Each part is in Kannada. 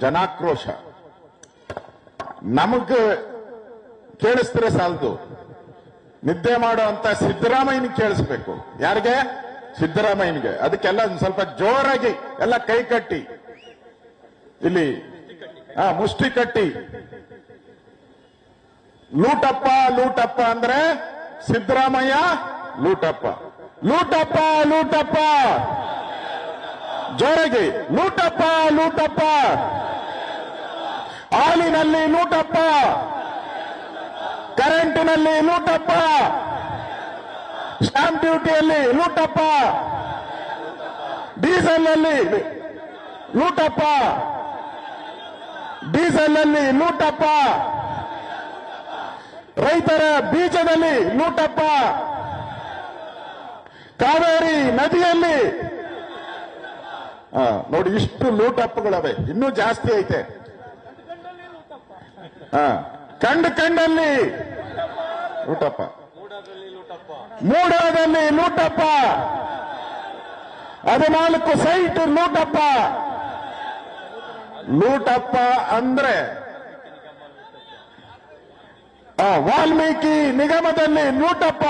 ಜನಾಕ್ರೋಶ. ನಮಗ್ ಕೇಳಿಸಿದ್ರೆ ಸಾಲದು. ನಿದ್ದೆ ಮಾಡುವಂತ ಸಿದ್ದರಾಮಯ್ಯನ ಕೇಳಿಸ್ಬೇಕು. ಯಾರಿಗೆ? ಸಿದ್ದರಾಮಯ್ಯನಿಗೆ. ಅದಕ್ಕೆಲ್ಲ ಸ್ವಲ್ಪ ಜೋರಾಗಿ ಎಲ್ಲ ಕೈ ಕಟ್ಟಿ. ಇಲ್ಲಿ, ಆ, ಮುಷ್ಟಿ ಕಟ್ಟಿ. ಲೂಟಪ್ಪ ಲೂಟಪ್ಪ ಅಂದ್ರೆ ಸಿದ್ದರಾಮಯ್ಯ, ಲೂಟಪ್ಪ. ಲೂಟಪ್ಪ ಲೂಟಪ್ಪ. ಜೋರಾಗಿ, ಲೂಟಪ್ಪ ಲೂಟಪ್ಪ. ಹಾಲಿನಲ್ಲಿ ನೂಟಪ್ಪ, ಕರೆಂಟಿನಲ್ಲಿ ನೂಟಪ್ಪ ಸ್ಟಾಂಪ್ ಡ್ಯೂಟಿಯಲ್ಲಿ ನೂಟಪ್ಪ ಡೀಸೆಲ್ ನೂಟಪ್ಪ ಲೂಟಪ್ಪ ಡೀಸೆಲ್ ಅಲ್ಲಿ ಲೂಟಪ್ಪ ರೈತರ ಬೀಜದಲ್ಲಿ ನೂಟಪ್ಪ, ಕಾವೇರಿ ನದಿಯಲ್ಲಿ. ನೋಡಿ ಇಷ್ಟು ಲೂಟಪ್ಪಗಳವೆ ಇನ್ನೂ ಜಾಸ್ತಿ ಐತೆ. ಆ, ಕಂಡು ಕಂಡಲ್ಲಿ. ಲೂಟಪ್ಪ. ಮೂಡಾದಲ್ಲಿ ಲೂಟಪ್ಪ. ಹದಿನಾಲ್ಕು ಸೈಟ್ ಲೂಟಪ್ಪ. ಲೂಟಪ್ಪ ಅಂದ್ರೆ ವಾಲ್ಮೀಕಿ ನಿಗಮದಲ್ಲಿ ಲೂಟಪ್ಪ.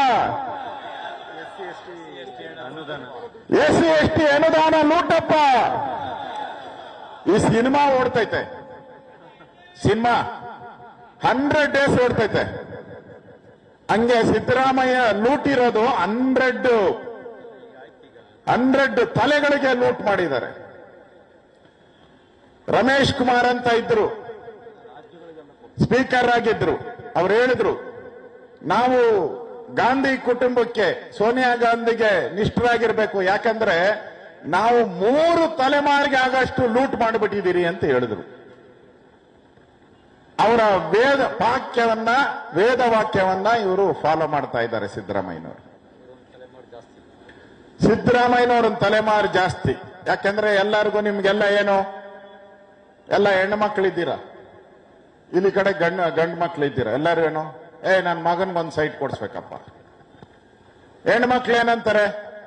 ಎಸ್ಸಿ ಎಸ್ ಟಿ ಅನುದಾನ ಲೂಟಪ್ಪ. ಈ ಸಿನಿಮಾ ಓಡ್ತೈತೆ. ಸಿನಿಮಾ. ಹಂಡ್ರೆಡ್ ಡೇಸ್ ಓಡ್ತೈತೆ. ಹಂಗೆ ಸಿದ್ದರಾಮಯ್ಯ ಲೂಟಿರೋದು ಹಂಡ್ರೆಡ್ ಹಂಡ್ರೆಡ್ ತಲೆಗಳಿಗೆ ಲೂಟ್ ಮಾಡಿದ್ದಾರೆ. ರಮೇಶ್ ಕುಮಾರ್ ಅಂತ ಇದ್ರು. ಸ್ಪೀಕರ್ ಆಗಿದ್ರು. ಅವ್ರು ಹೇಳಿದ್ರು, ನಾವು ಗಾಂಧಿ ಕುಟುಂಬಕ್ಕೆ, ಸೋನಿಯಾ ಗಾಂಧಿಗೆ ನಿಷ್ಠರಾಗಿರ್ಬೇಕು. ಯಾಕಂದ್ರೆ ನಾವು ಮೂರು ತಲೆಮಾರಿಗೆ ಆಗಷ್ಟು ಲೂಟ್ ಮಾಡಿಬಿಟ್ಟಿದ್ದೀರಿ ಅಂತ ಹೇಳಿದ್ರು. ಅವರ ವೇದ ವಾಕ್ಯವನ್ನ ವೇದ ವಾಕ್ಯವನ್ನ ಇವರು ಫಾಲೋ ಮಾಡ್ತಾ ಇದ್ದಾರೆ ಸಿದ್ದರಾಮಯ್ಯನವರು. ಸಿದ್ದರಾಮಯ್ಯನವ್ರ ತಲೆಮಾರು ಜಾಸ್ತಿ. ಯಾಕೆಂದ್ರೆ ಎಲ್ಲರಿಗೂ ನಿಮ್ಗೆಲ್ಲ ಏನು? ಎಲ್ಲ ಹೆಣ್ಣು ಮಕ್ಕಳಿದ್ದೀರಾ? ಇಲ್ಲಿ ಕಡೆ ಗಂಡ, ಗಂಡು ಮಕ್ಳು ಇದ್ದೀರಾ ಎಲ್ಲರೂ ಏನು? ಏ ನನ್ನ ಮಗನ್ಗೊಂದು ಸೈಟ್ ಕೊಡ್ಸ್ಬೇಕಪ್ಪ. ಹೆಣ್ಣು ಮಕ್ಳು ಏನಂತಾರೆ?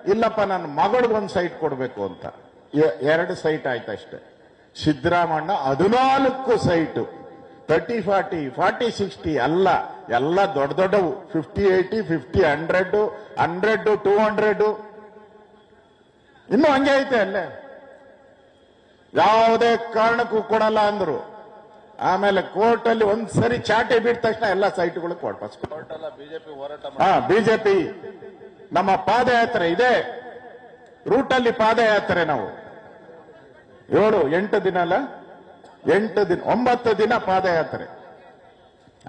ಇಲ್ಲಪ್ಪ ನನ್ನ ಮಗಳಿಗೊಂದು ಸೈಟ್ ಕೊಡಬೇಕು ಅಂತ. ಎರಡು ಸೈಟ್ ಆಯ್ತಷ್ಟೇ. ಸಿದ್ದರಾಮಣ್ಣ ಹದಿನಾಲ್ಕು site thirty forty forty sixty ಅಲ್ಲ ಎಲ್ಲ ದೊಡ್ಡ ದೊಡ್ಡವು. Fifty eighty fifty hundred hundred two hundred ಇನ್ನು ಹಂಗೆ ಐತೆ ಅಲ್ಲೇ. ಯಾವುದೇ ಕಾರಣಕ್ಕೂ ಕೊಡಲ್ಲ ಅಂದ್ರು. ಆಮೇಲೆ ಕೋರ್ಟ್ ಅಲ್ಲಿ ಒಂದ್ಸರಿ ಚಾಟೆ ಬಿಟ್ಟ ತಕ್ಷಣ ಎಲ್ಲ ಸೈಟ್ಗಳು ವಾಪಸ್ ಹಾ ಬಿಜೆಪಿ. ನಮ್ಮ ಪಾದಯಾತ್ರೆ ಇದೆ. ರೂಟಲ್ಲಿ ಪಾದಯಾತ್ರೆ ನಾವು. ಏಳು ಎಂಟು ದಿನ ಅಲ್ಲ? ಎಂಟು ದಿನ, ಒಂಬತ್ತು ದಿನ ಪಾದಯಾತ್ರೆ.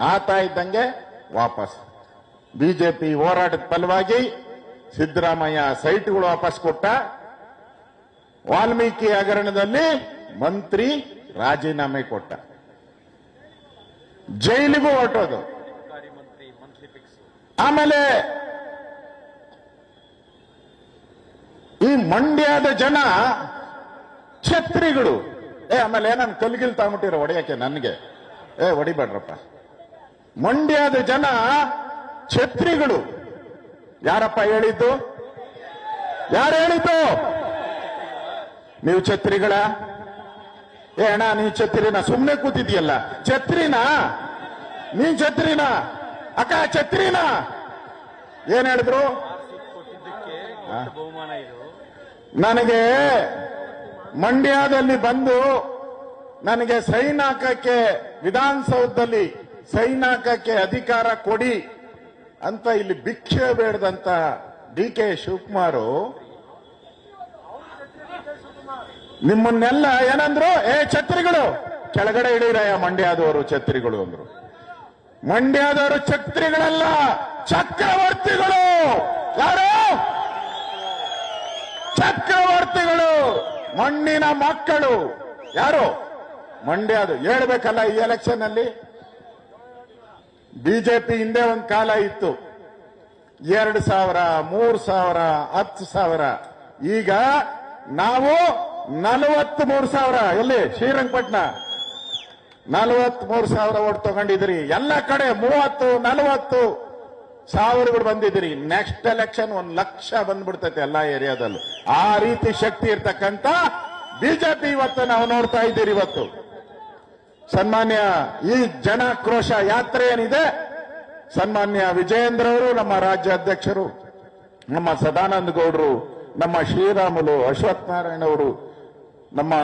ಆತಾ ಇದ್ದಂಗೆ ವಾಪಸ್. ಬಿಜೆಪಿ ಹೋರಾಟದ ಫಲವಾಗಿ ಸಿದ್ದರಾಮಯ್ಯ ಸೈಟ್ಗಳು ವಾಪಸ್ ಕೊಟ್ಟ. ವಾಲ್ಮೀಕಿ ಹಗರಣದಲ್ಲಿ ಮಂತ್ರಿ ರಾಜೀನಾಮೆ ಕೊಟ್ಟ. ಜೈಲಿಗೂ ಹೊರಟೋದು. ಆಮೇಲೆ ಈ ಮಂಡ್ಯದ ಜನ ಛತ್ರಿಗಳು ಏ ಆಮೇಲೆ ಏನನ್ ಕಲ್ಗಿಲ್ ತಗೊಂಬಿಟ್ಟಿರೋ ಹೊಡೆಯಕ್ಕೆ ನನಗೆ? ಏ ಹೊಡಿಬೇಡ್ರಪ್ಪ ಮಂಡ್ಯದ ಜನ ಛತ್ರಿಗಳು. ಯಾರಪ್ಪ ಹೇಳಿದ್ದು? ಯಾರು ಹೇಳಿದ್ದು? ನೀವು ಛತ್ರಿಗಳ? ಏ ಅಣ್ಣ ನೀ ಛತ್ರಿನ ಸುಮ್ಮನೆ ಕೂತಿದ್ಯಲ್ಲ ಛತ್ರಿನ? ನೀ ಛತ್ರಿನ? ಅಕ್ಕ ಛತ್ರಿನ? ಏನ್ ಹೇಳಿದ್ರು? ನನಗೆ ಮಂಡ್ಯದಲ್ಲಿ ಬಂದು ನನಗೆ ಸೈನ್ ಹಾಕಕ್ಕೆ ವಿಧಾನಸೌಧದಲ್ಲಿ ಸೈನ್ ಹಾಕಕ್ಕೆ ಅಧಿಕಾರ ಕೊಡಿ ಅಂತ ಇಲ್ಲಿ ಭಿಕ್ಷೆ ಬೇಡದಂತ ಡಿ ಕೆ ಶಿವಕುಮಾರು. ನಿಮ್ಮನ್ನೆಲ್ಲ ಏನಂದ್ರು, ಏ, ಛತ್ರಿಗಳು! ಕೆಳಗಡೆ ಇಡೀರಯ್ಯ ಮಂಡ್ಯದವರು ಛತ್ರಿಗಳು ಅಂದ್ರು. ಮಂಡ್ಯದವರು ಛತ್ರಿಗಳಲ್ಲ, ಚಕ್ರವರ್ತಿಗಳು! ಯಾರು? ಚಕ್ರವರ್ತಿಗಳು! ಮಣ್ಣಿನ ಮಕ್ಕಳು. ಯಾರು? ಮಂಡ್ಯ ಅದು. ಹೇಳ್ಬೇಕಲ್ಲ ಈ ಎಲೆಕ್ಷನ್ ಅಲ್ಲಿ? ಬಿಜೆಪಿ ಹಿಂದೆ ಒಂದು ಕಾಲ ಇತ್ತು. ಎರಡು ಸಾವಿರ, ಮೂರು ಸಾವಿರ, ಹತ್ತು ಸಾವಿರ. ಈಗ ನಾವು ನಲವತ್ತ್ ಮೂರು ಸಾವಿರ. ಎಲ್ಲಿ? ಶ್ರೀರಂಗಪಟ್ಟಣ ನಲವತ್ ಮೂರು ಸಾವಿರ ಓಟ್ ತಗೊಂಡಿದ್ರಿ. ಎಲ್ಲ ಕಡೆ ಮೂವತ್ತು, ನಲವತ್ತು. ಸಾವಿರಗಳು ಬಂದಿದ್ದೀರಿ. ನೆಕ್ಸ್ಟ್ ಎಲೆಕ್ಷನ್ ಒಂದ್ ಲಕ್ಷ ಬಂದ್ಬಿಡ್ತೈತೆ ಎಲ್ಲಾ ಏರಿಯಾದಲ್ಲೂ. ಆ ರೀತಿ ಶಕ್ತಿ ಇರ್ತಕ್ಕಂತ ಬಿಜೆಪಿ ಇವತ್ತು ನಾವು ನೋಡ್ತಾ ಇದ್ದೀರಿ ಇವತ್ತು. ಸನ್ಮಾನ್ಯ ಈ ಜನಾಕ್ರೋಶ ಯಾತ್ರೆ ಏನಿದೆ? ಸನ್ಮಾನ್ಯ ವಿಜಯೇಂದ್ರ ಅವರು ನಮ್ಮ ರಾಜ್ಯ ಅಧ್ಯಕ್ಷರು, ನಮ್ಮ ಸದಾನಂದ ಗೌಡರು, ನಮ್ಮ ಶ್ರೀರಾಮುಲು ಅಶ್ವಥ್ ನಾರಾಯಣ ಅವರು, ನಮ್ಮ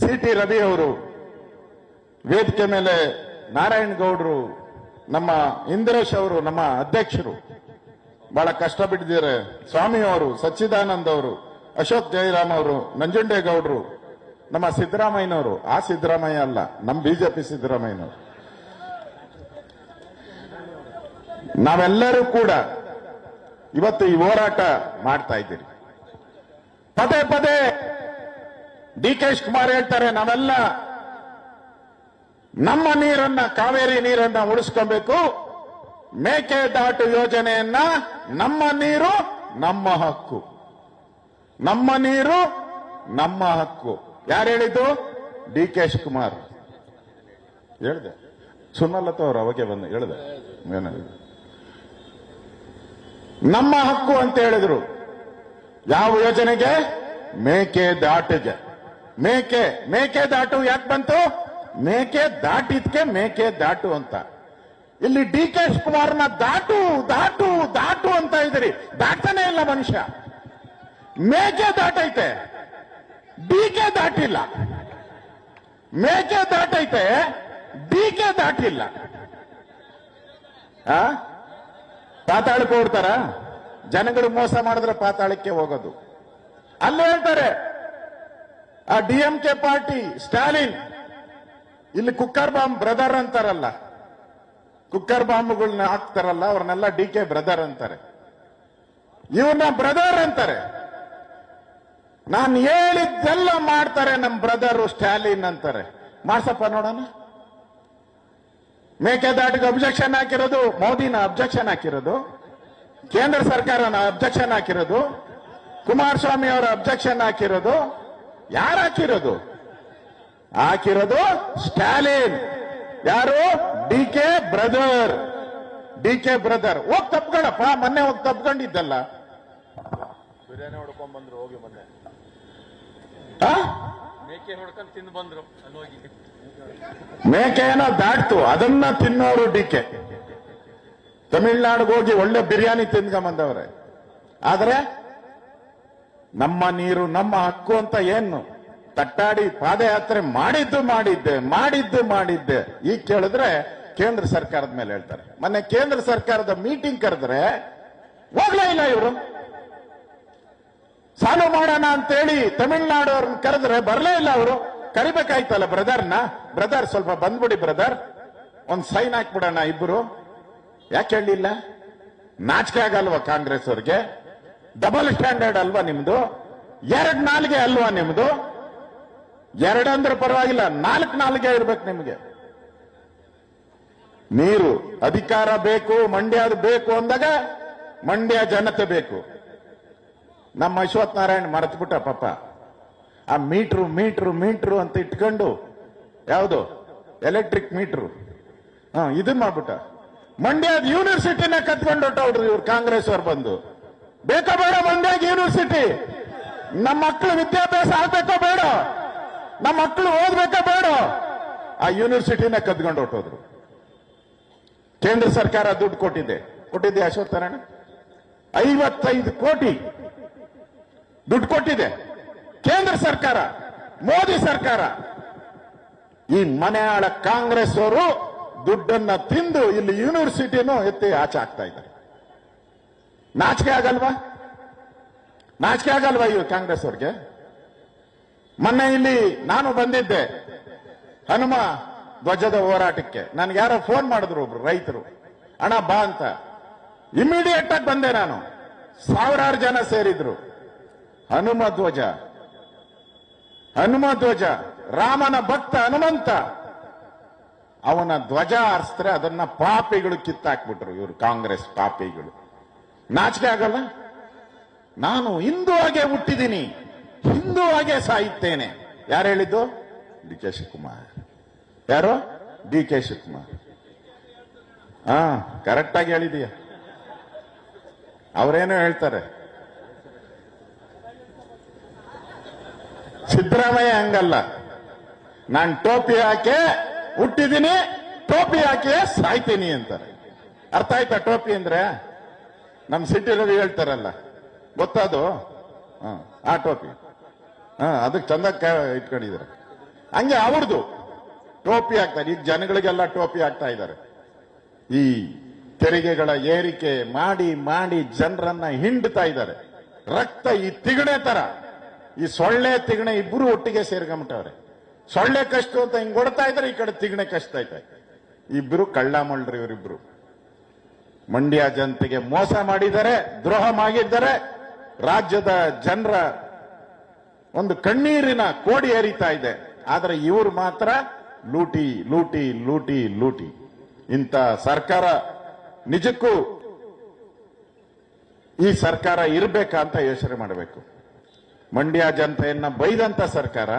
ಸಿ ಟಿ ರವಿ ಅವರು, ವೇದಿಕೆ ಮೇಲೆ ನಾರಾಯಣ ಗೌಡರು ನಮ್ಮ ಇಂದ್ರೇಶ್ ಅವರು, ನಮ್ಮ ಅಧ್ಯಕ್ಷರು. ಬಹಳ ಕಷ್ಟ ಬಿಟ್ಟಿದ್ದಾರೆ. ಸ್ವಾಮಿ ಅವರು, ಸಚ್ಚಿದಾನಂದ್ ಅವರು, ಅಶೋಕ್ ಜಯರಾಮ್ ಅವರು, ನಂಜುಂಡೇಗೌಡರು, ನಮ್ಮ ಸಿದ್ದರಾಮಯ್ಯನವರು. ಆ ಸಿದ್ದರಾಮಯ್ಯ ಅಲ್ಲ, ನಮ್ಮ ಬಿಜೆಪಿ ಸಿದ್ದರಾಮಯ್ಯನವರು. ನಾವೆಲ್ಲರೂ ಕೂಡ ಇವತ್ತು ಈ ಹೋರಾಟ ಮಾಡ್ತಾ ಇದ್ದೀರಿ. ಪದೇ ಪದೇ ಡಿ ಕೆ ಹೇಳ್ತಾರೆ, ನಾವೆಲ್ಲ ನಮ್ಮ ನೀರನ್ನ, ಕಾವೇರಿ ನೀರನ್ನ ಉಳಿಸ್ಕೊಬೇಕು. ಮೇಕೆದಾಟು ಯೋಜನೆಯನ್ನ ನಮ್ಮ ನೀರು, ನಮ್ಮ ಹಕ್ಕು. ನಮ್ಮ ನೀರು, ನಮ್ಮ ಹಕ್ಕು. ಯಾರು ಹೇಳಿದ್ದು? D K Shivakumar. ಹೇಳಿದೆ. ಸುಮಲತಾ ಅವರು ಅವಾಗೆ ಬಂದು ಹೇಳಿದೆ. ನಮ್ಮ ಹಕ್ಕು ಅಂತ ಹೇಳಿದ್ರು. ಯಾವ ಯೋಜನೆಗೆ? ಮೇಕೆ ದಾಟಿಗೆ. ಮೇಕೆ ಮೇಕೆ ದಾಟು ಯಾಕೆ ಬಂತು? ಮೇಕೆ ದಾಟಿದ್ಕೆ ಮೇಕೆ ದಾಟು ಅಂತ. ಇಲ್ಲಿ ಡಿ ಕೆ ಶಿವಕುಮಾರ್ನ ದಾಟು ದಾಟು ದಾಟು ಅಂತ ಇದ್ರಿ ದಾಟನೇ ಇಲ್ಲ ಮನುಷ್ಯ. ಮೇಕೆ ದಾಟೈತೆ. D K ದಾಟಿಲ್ಲ. ಮೇಕೆ ದಾಟೈತೆ, ಡಿ ಕೆ ದಾಟಿಲ್ಲ. ಆ? ಪಾತಾಳಕ್ಕೆ ಹೋಗ್ತಾರ? ಜನಗಳು ಮೋಸ ಮಾಡಿದ್ರೆ ಪಾತಾಳಕ್ಕೆ ಹೋಗೋದು. ಅಲ್ಲಿ ಹೇಳ್ತಾರೆ, ಆ D M K party Stalin ಇಲ್ಲಿ ಕುಕ್ಕರ್ ಬಾಂಬ್ ಬ್ರದರ್ ಅಂತಾರಲ್ಲ. ಕುಕ್ಕರ್ ಬಾಂಬ್ಗಳನ್ನ ಹಾಕ್ತಾರಲ್ಲ, ಅವ್ರನ್ನೆಲ್ಲ ಡಿ ಕೆ ಬ್ರದರ್ ಅಂತಾರೆ. ಇವ್ರನ್ನ ಬ್ರದರ್ ಅಂತಾರೆ. ನಾನು ಹೇಳಿದ್ದೆಲ್ಲ ಮಾಡ್ತಾರೆ ನಮ್ಮ ಬ್ರದರ್ ಸ್ಟಾಲಿನ್ ಅಂತಾರೆ. ಮಾಡ್ಸಪ್ಪ ನೋಡೋಣ. ಮೇಕೆದಾಟಿಗೆ ಅಬ್ಜೆಕ್ಷನ್ ಹಾಕಿರೋದು, ಮೋದಿನ ಅಬ್ಜೆಕ್ಷನ್ ಹಾಕಿರೋದು, ಕೇಂದ್ರ ಸರ್ಕಾರನ ಅಬ್ಜೆಕ್ಷನ್ ಹಾಕಿರೋದು, ಕುಮಾರಸ್ವಾಮಿ ಅವರ ಅಬ್ಜೆಕ್ಷನ್ ಹಾಕಿರೋದು, ಯಾರು ಹಾಕಿರೋದು? ಹಾಕಿರೋದು ಸ್ಟಾಲಿನ್ ಯಾರು? D K brother. D K brother. ಹೋಗ್ ತಪ್ಕೊಂಡಪ್ಪ ಮೊನ್ನೆ ಹೋಗಿ ತಪ್ಕೊಂಡಿದ್ದಲ್ಲ. ಬಿರಿಯಾನಿ ಹೊಡ್ಕೊಂಡ್ ಬಂದ್ರು ಹೋಗಿ ಮೊನ್ನೆ? ಮೇಕೆ ಹೊಡ್ಕೊಂಡ್ ತಿಂದು ಬಂದ್ರು ಹೋಗಿ. ಮೇಕೆ ಏನೋ ದಾಟ್ತು. ಅದನ್ನ ತಿನ್ನೋರು ಡಿ ಕೆ. ತಮಿಳ್ನಾಡಿಗೆ ಹೋಗಿ ಒಳ್ಳೆ ಬಿರಿಯಾನಿ ತಿನ್ಕೊಂಬಂದವ್ರೆ ಆದ್ರೆ ನಮ್ಮ ನೀರು ನಮ್ಮ ಹಕ್ಕು ಅಂತ ಏನು? ತಟ್ಟಾಡಿ ಪಾದಯಾತ್ರೆ ಮಾಡಿದ್ದು ಮಾಡಿದ್ದೆ ಮಾಡಿದ್ದು ಮಾಡಿದ್ದೆ. ಈಗ ಕೇಳಿದ್ರೆ ಕೇಂದ್ರ ಸರ್ಕಾರದ ಮೇಲೆ ಹೇಳ್ತಾರೆ. ಮೊನ್ನೆ ಕೇಂದ್ರ ಸರ್ಕಾರದ ಮೀಟಿಂಗ್ ಕರೆದ್ರೆ, ಹೋಗ್ಲೇ ಇಲ್ಲ ಇವರು. ಸಾಲು ಮಾಡೋಣ ಅಂತೇಳಿ ತಮಿಳ್ನಾಡು ಅವ್ರನ್ನ ಕರೆದ್ರೆ ಬರಲೇ ಇಲ್ಲ ಅವರು. ಕರಿಬೇಕಾಯ್ತಲ್ಲ ಬ್ರದರ್ನ? ಬ್ರದರ್ ಸ್ವಲ್ಪ ಬಂದ್ಬಿಡಿ ಬ್ರದರ್. ಒಂದ್ ಸೈನ್ ಹಾಕ್ಬಿಡೋಣ ಇಬ್ರು. ಯಾಕೆ ಹೇಳಿಲ್ಲ ನಾಚಿಕೆ ಆಗಲ್ವಾ ಕಾಂಗ್ರೆಸ್ ಅವ್ರಿಗೆ? ಡಬಲ್ ಸ್ಟ್ಯಾಂಡರ್ಡ್ ಅಲ್ವಾ ನಿಮ್ದು? ಎರಡ್ ನಾಲ್ಗೆ ಅಲ್ವಾ ನಿಮ್ದು? ಎರಡಂದ್ರೆ ಪರವಾಗಿಲ್ಲ, ನಾಲ್ಕು ನಾಲ್ಕೆ ಇರ್ಬೇಕು ನಿಮಗೆ. ನೀರು, ಅಧಿಕಾರ ಬೇಕು ಮಂಡ್ಯದ ಬೇಕು ಅಂದಾಗ ಮಂಡ್ಯ ಜನತೆ ಬೇಕು. ನಮ್ಮ ಅಶ್ವಥ್ ನಾರಾಯಣ್ ಮರೆತುಬಿಟ್ಟ ಪಾಪ. ಆ ಮೀಟ್ರು ಮೀಟ್ರು ಮೀಟ್ರು ಅಂತ ಇಟ್ಕೊಂಡು, ಯಾವುದು? Electric meter. ಹಾ, ಇದನ್ ಮಾಡ್ಬಿಟ್ಟ. ಮಂಡ್ಯದ ಯೂನಿವರ್ಸಿಟಿನ ಕತ್ಕೊಂಡು ಹೊಟ್ಟವ್ರಿ ಇವ್ರು, ಕಾಂಗ್ರೆಸ್ ಅವ್ರು ಬಂದು. ಬೇಕಾ ಬೇಡ ಮಂಡ್ಯದ ಯೂನಿವರ್ಸಿಟಿ. ನಮ್ಮ ಮಕ್ಕಳು ವಿದ್ಯಾಭ್ಯಾಸ ಆಗ್ಬೇಕೋ ಬೇಡ? ನಮ್ಮ ಮಕ್ಕಳು ಓದ್ಬೇಕಾ ಬೇಡ. ಆ ಯೂನಿವರ್ಸಿಟಿನ ಕದ್ಕೊಂಡು ಹೊಟ್ಟೋದ್ರು ಕೇಂದ್ರ ಸರ್ಕಾರ ದುಡ್ಡು ಕೊಟ್ಟಿದೆ. ಕೊಟ್ಟಿದ್ದೆ ಅಶೋಕ್ ನಾರಾಯಣ? ಐವತ್ತೈದು ಕೋಟಿ ದುಡ್ಡು ಕೊಟ್ಟಿದೆ. ಕೇಂದ್ರ ಸರ್ಕಾರ, ಮೋದಿ ಸರ್ಕಾರ. ಈ ಮನೆಯಾಳ ಕಾಂಗ್ರೆಸ್ ಅವರು ದುಡ್ಡನ್ನ ತಿಂದು ಇಲ್ಲಿ ಯೂನಿವರ್ಸಿಟಿನೂ ಎತ್ತಿ ಆಚೆ ಆಗ್ತಾ ಇದ್ದಾರೆ. ನಾಚಿಕೆ ಆಗಲ್ವಾ? ನಾಚಿಕೆ ಆಗಲ್ವಾ ಇವ್ರು ಕಾಂಗ್ರೆಸ್ ಅವ್ರಿಗೆ? ಮೊನ್ನೆ ಇಲ್ಲಿ ನಾನು ಬಂದಿದ್ದೆ. ಹನುಮ ಧ್ವಜದ ಹೋರಾಟಕ್ಕೆ. ನನ್ಗೆ ಯಾರೋ ಫೋನ್ ಮಾಡಿದ್ರು ಒಬ್ರು, ರೈತರು. ಅಣ್ಣ, ಬಾ ಅಂತ. ಇಮಿಡಿಯೇಟ್ ಆಗಿ ಬಂದೆ ನಾನು. ಸಾವಿರಾರು ಜನ ಸೇರಿದ್ರು. ಹನುಮ ಧ್ವಜ. ಹನುಮ ಧ್ವಜ. ರಾಮನ ಭಕ್ತ ಹನುಮಂತ. ಅವನ ಧ್ವಜ ಆರಿಸಿದ್ರೆ ಅದನ್ನ ಪಾಪಿಗಳು ಕಿತ್ತಾಕ್ಬಿಟ್ರು ಇವರು, ಕಾಂಗ್ರೆಸ್ ಪಾಪಿಗಳು. ನಾಚಿಕೆ ಆಗಲ್ಲ? ನಾನು ಹಿಂದೂ ಹಾಗೆ ಹುಟ್ಟಿದ್ದೀನಿ. ಹಿಂದೂ ಹಾಗೆ ಸಾಯುತ್ತೇನೆ. ಯಾರು ಹೇಳಿದ್ದು? D K Shivakumar. ಯಾರು? D K Shivakumar. ಹಾ ಕರೆಕ್ಟ್ ಆಗಿ ಹೇಳಿದೀಯ. ಅವರೇನು ಹೇಳ್ತಾರೆ. ಸಿದ್ದರಾಮಯ್ಯ ಹಂಗಲ್ಲ. ನಾನು ಟೋಪಿ ಹಾಕಿ ಹುಟ್ಟಿದ್ದೀನಿ, ಟೋಪಿ ಹಾಕಿ ಸಾಯ್ತೀನಿ ಅಂತಾರೆ. ಅರ್ಥ ಆಯ್ತಾ ಟೋಪಿ ಅಂದ್ರೆ? ನಮ್ಮ ಸಿಟಿ ರವಿ ಹೇಳ್ತಾರಲ್ಲ. ಗೊತ್ತಾದು? ಆ ಟೋಪಿ. ಅದಕ್ಕೆ ಚಂದ ಇಟ್ಕೊಂಡಿದ್ದಾರೆ. ಹಂಗೆ ಅವ್ರದ್ದು ಟೋಪಿ ಹಾಕ್ತಾರೆ ಈಗ ಜನಗಳಿಗೆಲ್ಲ ಟೋಪಿ ಹಾಕ್ತಾ ಇದ್ದಾರೆ. ಈ ತೆರಿಗೆಗಳ ಏರಿಕೆ ಮಾಡಿ ಮಾಡಿ ಜನರನ್ನ ಹಿಂಡ್ತಾ ಇದ್ದಾರೆ. ರಕ್ತ ಈ ತಿಗಣೆ ತರ. ಈ ಸೊಳ್ಳೆ ತಿಗಣೆ ಇಬ್ಬರು ಒಟ್ಟಿಗೆ ಸೇರ್ಕೊಂಬಿಟ್ಟವ್ರೆ. ಸೊಳ್ಳೆ ಕಷ್ಟ ಅಂತ ಹಿಂಗ್ ಕೊಡ್ತಾ ಇದ್ರೆ ಈ ಕಡೆ ತಿಗಣೆ ಕಷ್ಟ ಐತೆ. ಇಬ್ರು ಕಳ್ಳ ಮಳ್ರಿ ಇವರಿಬ್ರು. ಮಂಡ್ಯ ಜನತೆಗೆ ಮೋಸ ಮಾಡಿದ್ದಾರೆ, ದ್ರೋಹ ಮಾಡಿದ್ದಾರೆ. ರಾಜ್ಯದ ಜನರ ಒಂದು ಕಣ್ಣೀರಿನ ಕೋಡಿ ಹರಿತಾ ಇದೆ. ಆದರೆ ಇವರು ಮಾತ್ರ ಲೂಟಿ ಲೂಟಿ ಲೂಟಿ ಲೂಟಿ. ಇಂಥ ಸರ್ಕಾರ ನಿಜಕ್ಕೂ ಈ ಸರ್ಕಾರ ಇರಬೇಕಾ ಅಂತ ಯೋಚನೆ ಮಾಡಬೇಕು. ಮಂಡ್ಯ ಜನತೆಯನ್ನ ಬೈದಂತ ಸರ್ಕಾರ,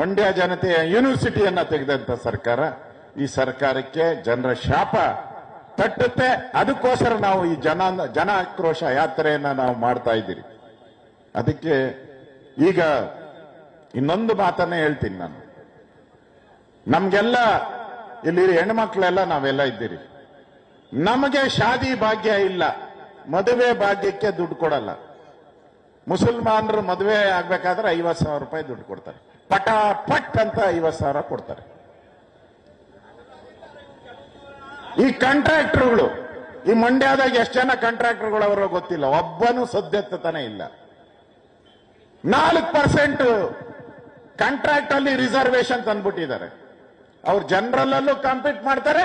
ಮಂಡ್ಯ ಜನತೆಯ ಯೂನಿವರ್ಸಿಟಿಯನ್ನ ತೆಗೆದಂತ ಸರ್ಕಾರ, ಈ ಸರ್ಕಾರಕ್ಕೆ ಜನರ ಶಾಪ ತಟ್ಟುತ್ತೆ. ಅದಕ್ಕೋಸ್ಕರ ನಾವು ಈ ಜನ ಜನ ಆಕ್ರೋಶ ಯಾತ್ರೆಯನ್ನ ನಾವು ಮಾಡ್ತಾ ಇದ್ದೀರಿ. ಅದಕ್ಕೆ ಈಗ ಇನ್ನೊಂದು ಮಾತನ್ನ ಹೇಳ್ತೀನಿ ನಾನು. ನಮ್ಗೆಲ್ಲ ಇಲ್ಲಿ ಹೆಣ್ಮಕ್ಳೆಲ್ಲ ನಾವೆಲ್ಲ ಇದ್ದೀರಿ. ನಮಗೆ ಶಾದಿ ಭಾಗ್ಯ ಇಲ್ಲ. ಮದುವೆ ಭಾಗ್ಯಕ್ಕೆ ದುಡ್ಡು ಕೊಡಲ್ಲ. ಮುಸಲ್ಮಾನರು ಮದುವೆ ಆಗ್ಬೇಕಾದ್ರೆ ಐವತ್ ಸಾವಿರ ರೂಪಾಯಿ ದುಡ್ಡು ಕೊಡ್ತಾರೆ. ಪಟ ಪಟ್ ಅಂತ ಐವತ್ ಸಾವಿರ ಕೊಡ್ತಾರೆ. ಈ ಕಾಂಟ್ರಾಕ್ಟರ್ಗಳು ಈ ಮಂಡ್ಯದಾಗ ಎಷ್ಟು ಜನ ಕಾಂಟ್ರಾಕ್ಟರ್ಗಳು ಅವರ ಗೊತ್ತಿಲ್ಲ. ಒಬ್ಬನು ಸದ್ಯತ್ತತಾನೆ ಇಲ್ಲ. ನಾಲ್ಕು ಪರ್ಸೆಂಟ್ ಕಾಂಟ್ರಾಕ್ಟ್ ಅಲ್ಲಿ ರಿಸರ್ವೇಶನ್ ತಂದ್ಬಿಟ್ಟಿದ್ದಾರೆ. ಅವ್ರು ಜನರಲ್ ಅಲ್ಲೂ ಕಾಂಪೀಟ್ ಮಾಡ್ತಾರೆ,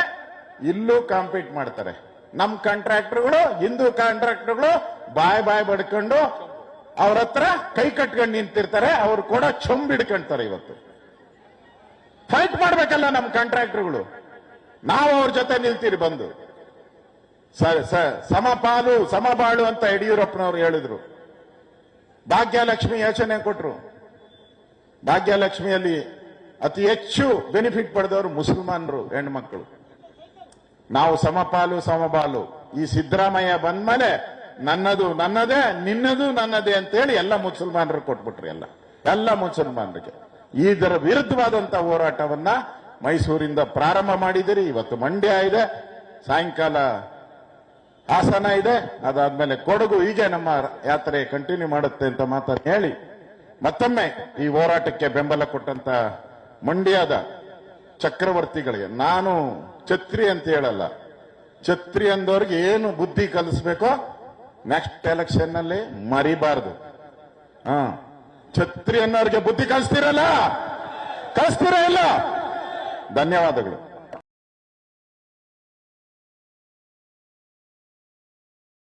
ಇಲ್ಲೂ ಕಾಂಪೀಟ್ ಮಾಡ್ತಾರೆ. ನಮ್ ಕಾಂಟ್ರಾಕ್ಟರ್ಗಳು ಹಿಂದೂ ಕಾಂಟ್ರಾಕ್ಟರ್ಗಳು ಬಾಯ್ ಬಾಯ್ ಬಡ್ಕೊಂಡು ಅವ್ರ ಹತ್ರ ಕೈ ಕಟ್ಕೊಂಡು ನಿಂತಿರ್ತಾರೆ, ಅವ್ರು ಕೂಡ ಚೊಂಬಿಡ್ಕೊಂತಾರೆ ಇವತ್ತು. ಫೈಟ್ ಮಾಡ್ಬೇಕಲ್ಲ ನಮ್ ಕಾಂಟ್ರಾಕ್ಟರ್ಗಳು ನಾವು ಅವ್ರ ಜೊತೆ ನಿಲ್ತೀರಿ ಬಂದು. ಸಮಪಾಲು, ಸಮಬಾಳು ಅಂತ ಯಡಿಯೂರಪ್ಪನವ್ರು ಹೇಳಿದ್ರು. ಭಾಗ್ಯಲಕ್ಷ್ಮಿ ಯೋಚನೆ ಕೊಟ್ಟರು ಭಾಗ್ಯಲಕ್ಷ್ಮಿಯಲ್ಲಿ ಅತಿ ಹೆಚ್ಚು ಬೆನಿಫಿಟ್ ಪಡೆದವರು ಮುಸಲ್ಮಾನರು ಹೆಣ್ಮಕ್ಳು ನಾವು ಸಮಪಾಲು, ಸಮಬಾಲು. ಈ ಸಿದ್ದರಾಮಯ್ಯ ಬಂದ್ಮೇಲೆ ನನ್ನದು ನನ್ನದೇ, ನಿನ್ನದು ನನ್ನದೇ ಅಂತೇಳಿ ಎಲ್ಲ ಮುಸಲ್ಮಾನರು ಕೊಟ್ಬಿಟ್ರಿ ಎಲ್ಲ. ಎಲ್ಲ ಮುಸಲ್ಮಾನರಿಗೆ. ಇದರ ವಿರುದ್ಧವಾದಂತಹ ಹೋರಾಟವನ್ನ ಮೈಸೂರಿಂದ ಪ್ರಾರಂಭ ಮಾಡಿದಿರಿ ಇವತ್ತು ಮಂಡ್ಯ ಇದೆ. ಸಾಯಂಕಾಲ ಹಾಸನ ಇದೆ, ಅದಾದ್ಮೇಲೆ ಕೊಡಗು ಹೀಗೆ ನಮ್ಮ ಯಾತ್ರೆ ಕಂಟಿನ್ಯೂ ಮಾಡುತ್ತೆ ಅಂತ ಮಾತನ್ನು ಹೇಳಿ, ಮತ್ತೊಮ್ಮೆ ಈ ಹೋರಾಟಕ್ಕೆ ಬೆಂಬಲ ಕೊಟ್ಟಂತ ಮಂಡ್ಯದ ಚಕ್ರವರ್ತಿಗಳಿಗೆ, ನಾನು ಛತ್ರಿ ಅಂತ ಹೇಳಲ್ಲ, ಛತ್ರಿ ಅಂದವ್ರಿಗೆ ಏನು ಬುದ್ಧಿ ಕಲಿಸ್ಬೇಕೋ ನೆಕ್ಸ್ಟ್ ಎಲೆಕ್ಷನ್ನಲ್ಲಿ ಮರಿಬಾರದು. ಹಾ, ಛತ್ರಿ ಅನ್ನೋರಿಗೆ ಬುದ್ಧಿ ಕಲಿಸ್ತಿರಲ್ಲ? ಕಲಿಸ್ತೀರಾ ಇಲ್ಲ? ಧನ್ಯವಾದಗಳು.